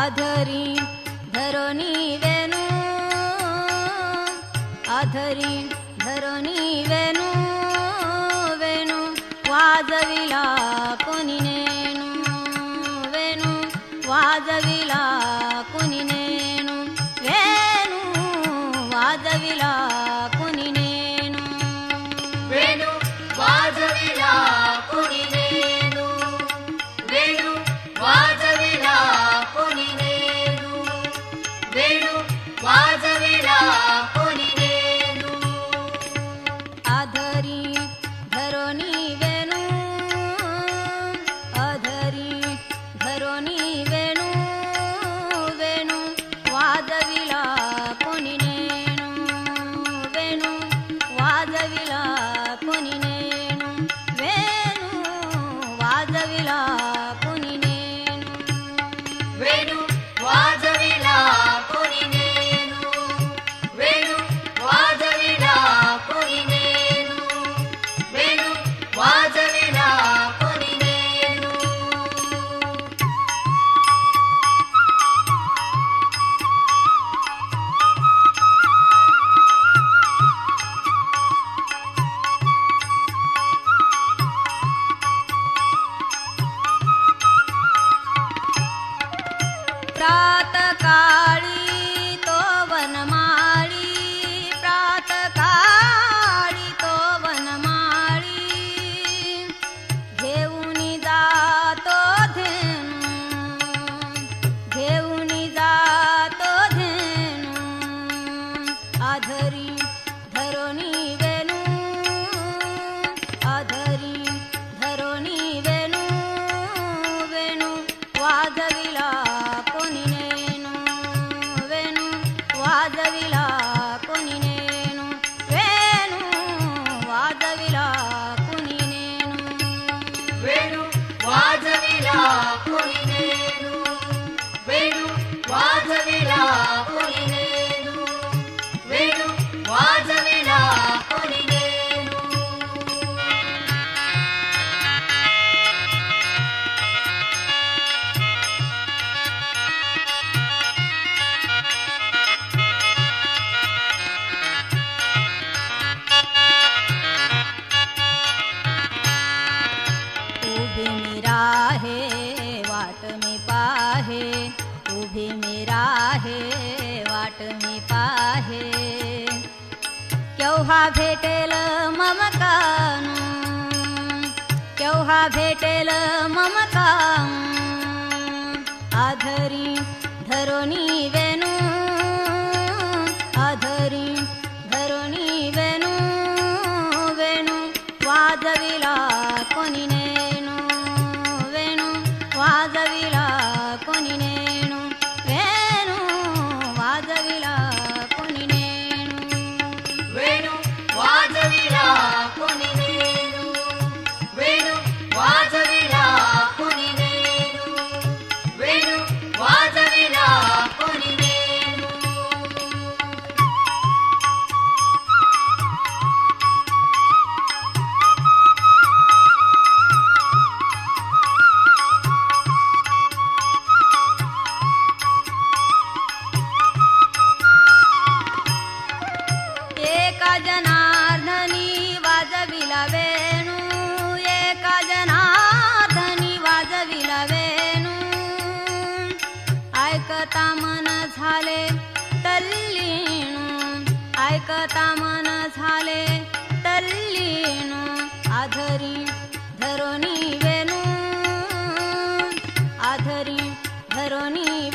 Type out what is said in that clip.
आधरी धरोनी वेणू. आधरी धरोनी वेणू वेणू. वाजविला कोणी नेणू वेणू. वाजविला प्रातकाळी तो वनमाळी प्रातकाळी तो वनमाळी. घेऊन जातो धेनु घेऊन जातो धेनु. आधरी केव्हा भेटेल ममकान केव्हा भेटेल ममकान आधरी धरोनी ऐकता मन झाले तल्लीन आधरी धरोनी वेनू आधरी धरोनी